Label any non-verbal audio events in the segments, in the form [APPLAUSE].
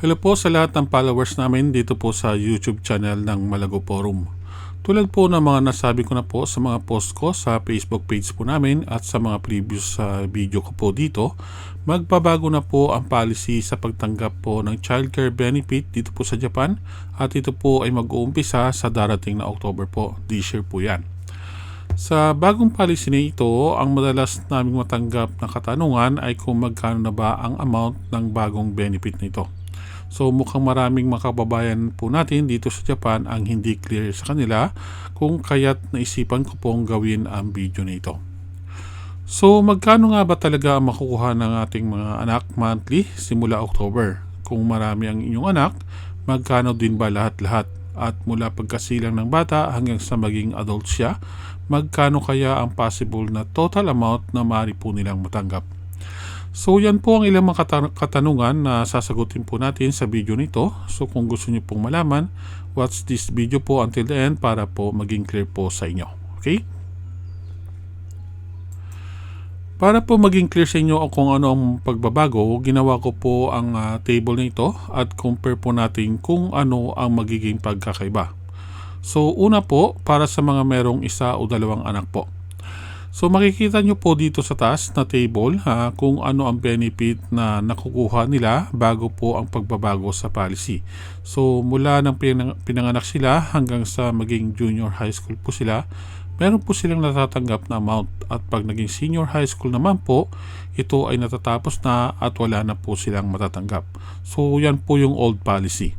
Hello po sa lahat ng followers namin dito po sa YouTube channel ng Malago Forum. Tulad po ng mga nasabi ko na po sa mga post ko sa Facebook page po namin at sa mga previous sa video ko po dito, magbabago na po ang policy sa pagtanggap po ng childcare benefit dito po sa Japan at ito po ay mag-uumpisa sa darating na October po. This year po yan. Sa bagong policy na ito, ang madalas naming matanggap na katanungan ay kung magkano na ba ang amount ng bagong benefit na ito. So mukhang maraming mga kababayan po natin dito sa Japan ang hindi clear sa kanila kung kaya't naisipan ko pong gawin ang video na ito. So magkano nga ba talaga ang makukuha ng ating mga anak monthly simula October? Kung marami ang inyong anak, magkano din ba lahat-lahat? At mula pagkasilang ng bata hanggang sa maging adult siya, magkano kaya ang possible na total amount na maaari po nilang matanggap? So yan po ang ilang mga katan- katanungan na sasagutin po natin sa video nito. So kung gusto niyo pong malaman, watch this video po until the end para po maging clear po sa inyo. Okay? Para po maging clear sa inyo kung ano ang pagbabago, ginawa ko po ang ah, table na ito at compare po natin kung ano ang magiging pagkakaiba. So una po, para sa mga merong isa o dalawang anak po. So makikita nyo po dito sa taas na table ha, kung ano ang benefit na nakukuha nila bago po ang pagbabago sa policy. So mula ng pinang- pinanganak sila hanggang sa maging junior high school po sila, meron po silang natatanggap na amount at pag naging senior high school naman po, ito ay natatapos na at wala na po silang matatanggap. So yan po yung old policy.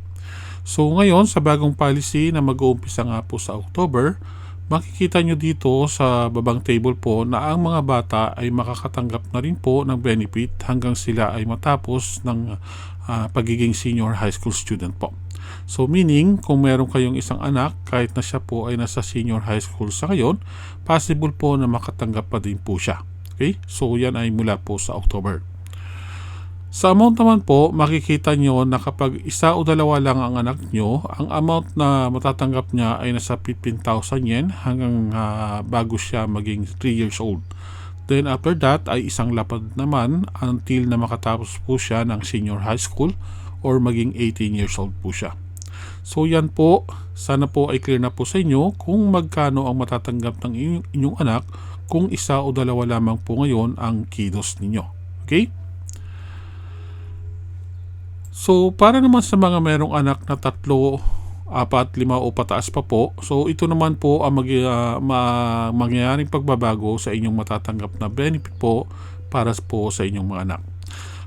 So ngayon sa bagong policy na mag-uumpisa nga po sa October, makikita nyo dito sa babang table po na ang mga bata ay makakatanggap na rin po ng benefit hanggang sila ay matapos ng ah, pagiging senior high school student po. So meaning, kung meron kayong isang anak, kahit na siya po ay nasa senior high school sa ngayon, possible po na makatanggap pa din po siya. Okay? So yan ay mula po sa October. Sa amount naman po, makikita nyo na kapag isa o dalawa lang ang anak nyo, ang amount na matatanggap niya ay nasa 15,000 yen hanggang ah, bago siya maging 3 years old. Then after that ay isang lapad naman until na makatapos po siya ng senior high school or maging 18 years old po siya. So yan po, sana po ay clear na po sa inyo kung magkano ang matatanggap ng inyong, anak kung isa o dalawa lamang po ngayon ang kidos ninyo. Okay? So, para naman sa mga merong anak na tatlo, apat, lima o pataas pa po, so ito naman po ang mag, ah, ma- mangyayaring pagbabago sa inyong matatanggap na benefit po para po sa inyong mga anak.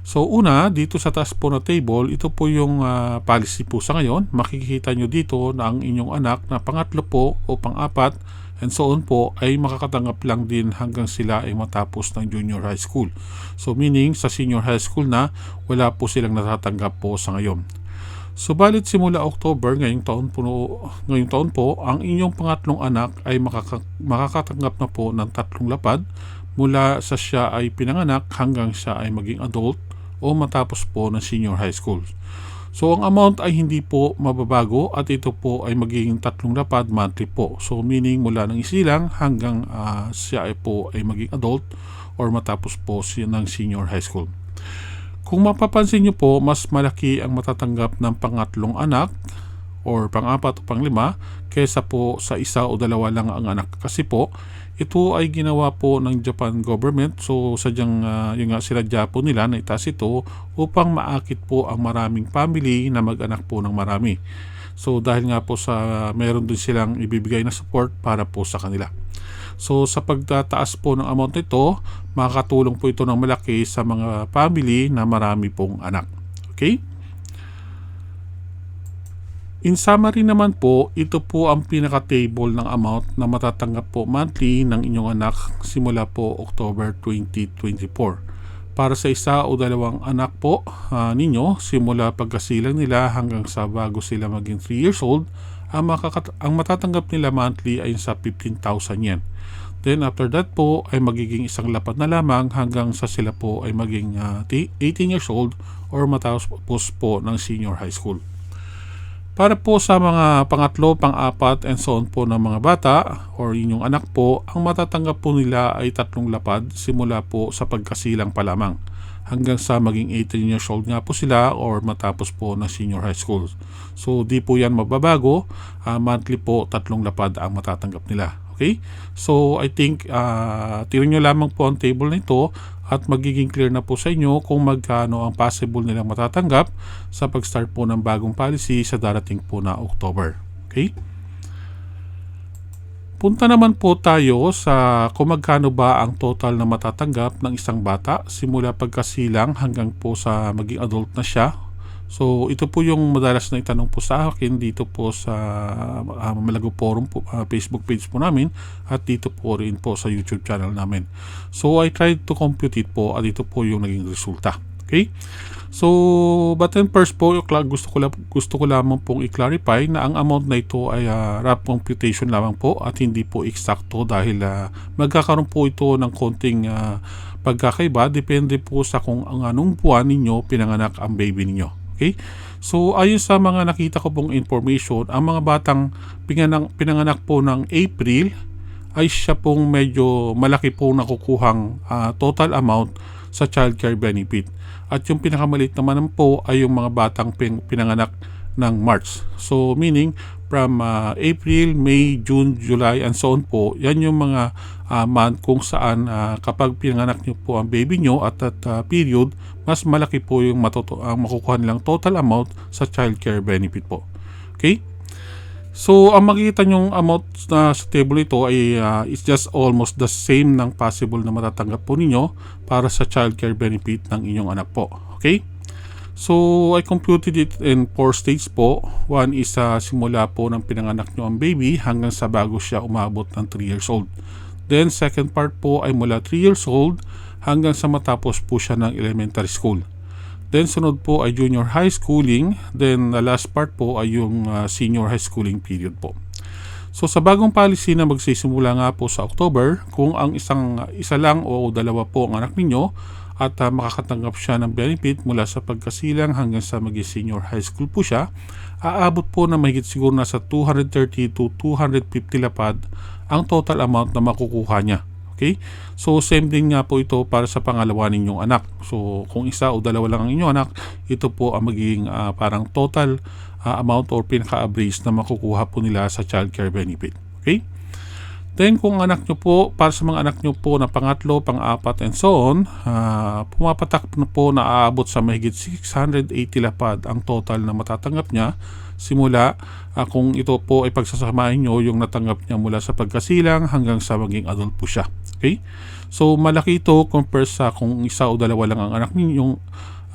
So una, dito sa taas po na table, ito po yung ah, policy po sa ngayon. Makikita nyo dito na ang inyong anak na pangatlo po o pang-apat and so on po ay makakatanggap lang din hanggang sila ay matapos ng junior high school. So meaning sa senior high school na wala po silang natatanggap po sa ngayon. Subalit simula October ngayong taon po ngayong taon po ang inyong pangatlong anak ay makaka, makakatanggap na po ng tatlong lapad mula sa siya ay pinanganak hanggang siya ay maging adult o matapos po ng senior high school. So ang amount ay hindi po mababago at ito po ay magiging tatlong lapad monthly po. So meaning mula ng isilang hanggang ah, siya ay po ay maging adult or matapos po siya ng senior high school. Kung mapapansin nyo po, mas malaki ang matatanggap ng pangatlong anak or pang-apat o pang-lima kaysa po sa isa o dalawa lang ang anak. Kasi po, ito ay ginawa po ng Japan government. So, sadyang uh, yung nga sila Japo nila na itaas ito upang maakit po ang maraming family na mag-anak po ng marami. So, dahil nga po sa meron din silang ibibigay na support para po sa kanila. So sa pagtataas po ng amount nito, makakatulong po ito ng malaki sa mga family na marami pong anak. Okay? In summary naman po, ito po ang pinaka-table ng amount na matatanggap po monthly ng inyong anak simula po October 2024. Para sa isa o dalawang anak po ah, ninyo, simula pagkasilang nila hanggang sa bago sila maging 3 years old, ang, makakat- ang matatanggap nila monthly ay sa 15,000 yen. Then after that po ay magiging isang lapad na lamang hanggang sa sila po ay maging ah, ti- 18 years old or matapos po ng senior high school. Para po sa mga pangatlo, pang-apat and so on po ng mga bata or inyong anak po, ang matatanggap po nila ay tatlong lapad simula po sa pagkasilang pa lamang. hanggang sa maging 18 years old nga po sila or matapos po ng senior high school. So di po yan mababago, Ah, monthly po tatlong lapad ang matatanggap nila. Okay? So I think uh, tirin nyo lamang po ang table na ito at magiging clear na po sa inyo kung magkano ang possible nilang matatanggap sa pag-start po ng bagong policy sa darating po na October. Okay? Punta naman po tayo sa kung magkano ba ang total na matatanggap ng isang bata simula pagkasilang hanggang po sa maging adult na siya. So ito po yung madalas na itanong po sa akin dito po sa uh, Malago Forum po, uh, Facebook page po namin at dito po rin po sa YouTube channel namin. So I tried to compute it po at ito po yung naging resulta. Okay? So, but then first po, gusto ko, gusto ko lamang pong i-clarify na ang amount na ito ay uh, rough computation lamang po at hindi po eksakto dahil uh, magkakaroon po ito ng konting uh, pagkakaiba depende po sa kung ang anong buwan ninyo pinanganak ang baby ninyo. Okay? So, ayon sa mga nakita ko pong information, ang mga batang pinanganak, pinanganak po ng April ay siya pong medyo malaki po nakukuhang uh, total amount sa child care benefit. At yung pinakamalit naman po ay yung mga batang pin- pinanganak ng March. So meaning from uh, April, May, June, July and so on po, yan yung mga uh, month kung saan uh, kapag pinanganak niyo po ang baby niyo at that uh, period, mas malaki po yung matuto ang makukuha nilang total amount sa child care benefit po. Okay? So, ang makikita nyong amount na sa table ito ay uh, is just almost the same ng possible na matatanggap po ninyo para sa child care benefit ng inyong anak po. Okay? So, I computed it in four stages po. One is uh, simula po ng pinanganak nyo ang baby hanggang sa bago siya umabot ng 3 years old. Then, second part po ay mula 3 years old hanggang sa matapos po siya ng elementary school. Then sunod po ay junior high schooling. Then the last part po ay yung uh, senior high schooling period po. So sa bagong policy na magsisimula nga po sa October, kung ang isang isa lang o dalawa po ang anak ninyo at uh, makakatanggap siya ng benefit mula sa pagkasilang hanggang sa maging senior high school po siya, aabot po na mahigit siguro na sa 230 to 250 lapad ang total amount na makukuha niya. Okay? So same din nga po ito para sa pangalawa ninyong anak. So kung isa o dalawa lang ang inyong anak, ito po ang magiging uh, parang total uh, amount or pinaka-average na makukuha po nila sa child care benefit. Okay? Then kung anak nyo po, para sa mga anak nyo po na pangatlo, pang-apat and so on, uh, pumapatak na po na aabot sa mahigit 680 lapad ang total na matatanggap niya simula uh, kung ito po ay pagsasamahin nyo yung natanggap niya mula sa pagkasilang hanggang sa maging adult po siya. Okay? So malaki ito compare sa kung isa o dalawa lang ang anak ninyong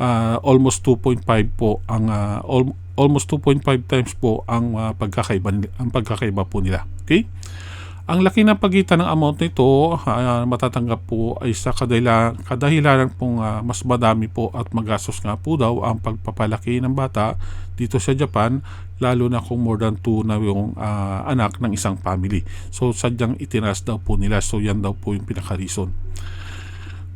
uh, almost 2.5 po ang uh, al- almost 2.5 times po ang uh, pagkakaiba ang pagkakaiba po nila. Okay? Ang laki ng pagitan ng amount nito uh, matatanggap po ay sa kadahila, kadahilanan pong uh, mas madami po at magastos nga po daw ang pagpapalaki ng bata dito sa Japan lalo na kung more than 2 na yung uh, anak ng isang family. So sadyang itinas daw po nila so yan daw po yung pinaka-reason.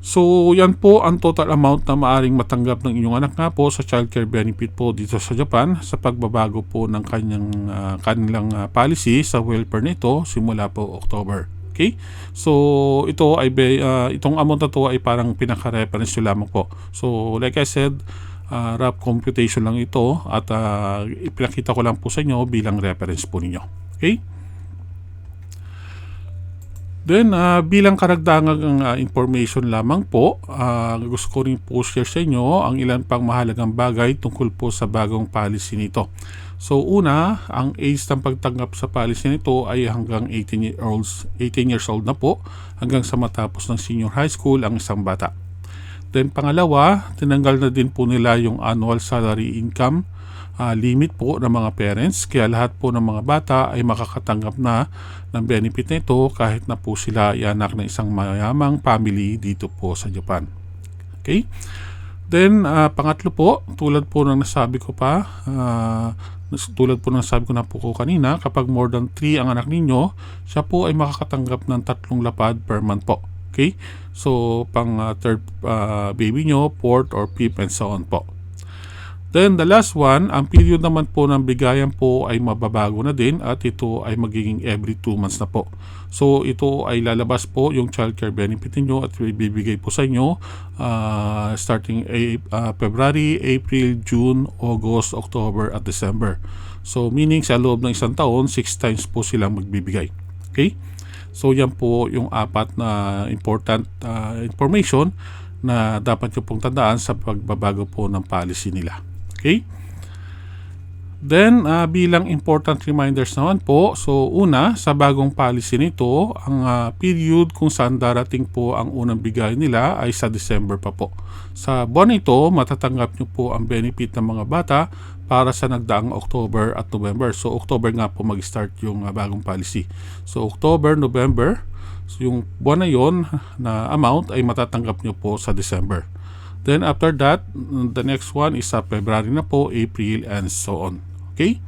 So, yan po ang total amount na maaring matanggap ng inyong anak nga po sa child care benefit po dito sa Japan sa pagbabago po ng kanyang uh, kanilang uh, policy sa welfare nito simula po October. Okay? So, ito ay uh, itong amount na to ay parang pinaka-reference lamang po. So, like I said, uh, rough computation lang ito at uh, ipinakita ko lang po sa inyo bilang reference po ninyo. Okay? Then, uh, bilang karagdagang uh, information lamang po, uh, gusto ko rin po share sa inyo ang ilan pang mahalagang bagay tungkol po sa bagong policy nito. So, una, ang age ng pagtanggap sa policy nito ay hanggang 18 years, old, 18 years old na po hanggang sa matapos ng senior high school ang isang bata. Then, pangalawa, tinanggal na din po nila yung annual salary income uh, limit po ng mga parents kaya lahat po ng mga bata ay makakatanggap na ng benefit na ito kahit na po sila ay anak ng isang mayamang family dito po sa Japan. Okay? Then, uh, pangatlo po, tulad po ng nasabi ko pa, uh, tulad po ng nasabi ko na po ko kanina, kapag more than 3 ang anak ninyo, siya po ay makakatanggap ng tatlong lapad per month po. Okay? So, pang uh, third uh, baby nyo, fourth or fifth and so on po. Then the last one, ang period naman po ng bigayan po ay mababago na din at ito ay magiging every 2 months na po. So ito ay lalabas po yung childcare benefit niyo at ibibigay po sa inyo ah, starting ah, February, April, June, August, October at December. So meaning sa loob ng isang taon, 6 times po silang magbibigay. Okay? So yan po yung apat na important ah, information na dapat nyo pong tandaan sa pagbabago po ng policy nila. Okay? Then, ah, bilang important reminders naman po, so una, sa bagong policy nito, ang ah, period kung saan darating po ang unang bigay nila ay sa December pa po. Sa buwan ito, matatanggap nyo po ang benefit ng mga bata para sa nagdaang October at November. So, October nga po mag-start yung ah, bagong policy. So, October, November, so yung buwan na yon na amount ay matatanggap nyo po sa December. Then after that, the next one is sa February na po, April, and so on. Okay?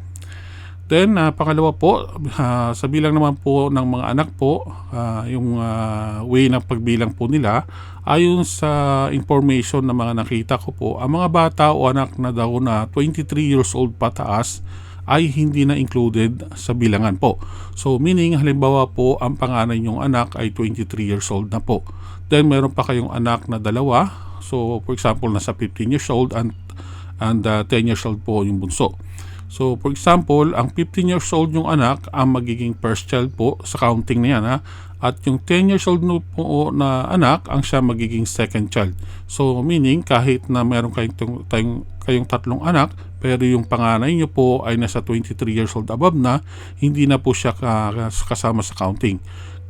Then, ah, pangalawa po, [LAUGHS] ah, sa bilang naman po ng mga anak po, ah, yung ah, way ng pagbilang po nila, ayon sa information na mga nakita ko po, ang mga bata o anak na daw na 23 years old pataas ay hindi na included sa bilangan po. So meaning halimbawa po ang panganay nyong anak ay 23 years old na po. Then meron pa kayong anak na dalawa. So for example nasa 15 years old and and uh, 10 years old po yung bunso. So for example, ang 15 years old yung anak ang magiging first child po sa counting na yan ha. At yung 10 years old no po na anak ang siya magiging second child. So meaning kahit na meron kayong, tayong, kayong tatlong anak pero yung panganay niyo po ay nasa 23 years old above na, hindi na po siya ka- kasama sa counting.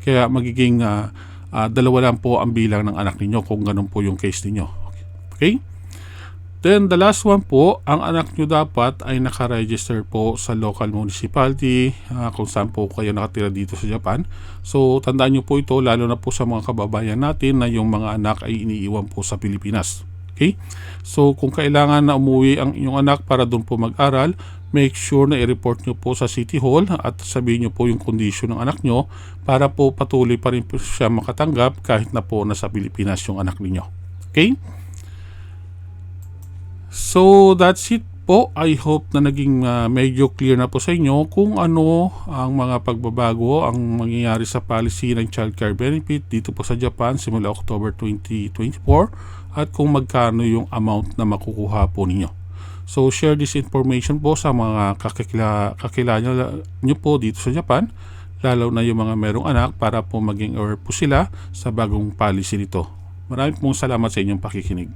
Kaya magiging ah, ah, dalawa lang po ang bilang ng anak ninyo kung ganun po yung case ninyo. Okay? Then the last one po, ang anak nyo dapat ay nakaregister po sa local municipality ah, kung saan po kayo nakatira dito sa Japan. So tandaan nyo po ito lalo na po sa mga kababayan natin na yung mga anak ay iniiwan po sa Pilipinas. Okay? So kung kailangan na umuwi ang inyong anak para doon po mag-aral, make sure na i-report nyo po sa City Hall at sabihin nyo po yung condition ng anak nyo para po patuloy pa rin po siya makatanggap kahit na po nasa Pilipinas yung anak ninyo. Okay? So that's it po. I hope na naging ah, medyo clear na po sa inyo kung ano ang mga pagbabago ang mangyayari sa policy ng childcare benefit dito po sa Japan simula October 2024 at kung magkano yung amount na makukuha po ninyo. So share this information po sa mga kakilala, kakilala nyo po dito sa Japan lalo na yung mga merong anak para po maging aware po sila sa bagong policy nito. Maraming pong salamat sa inyong pakikinig.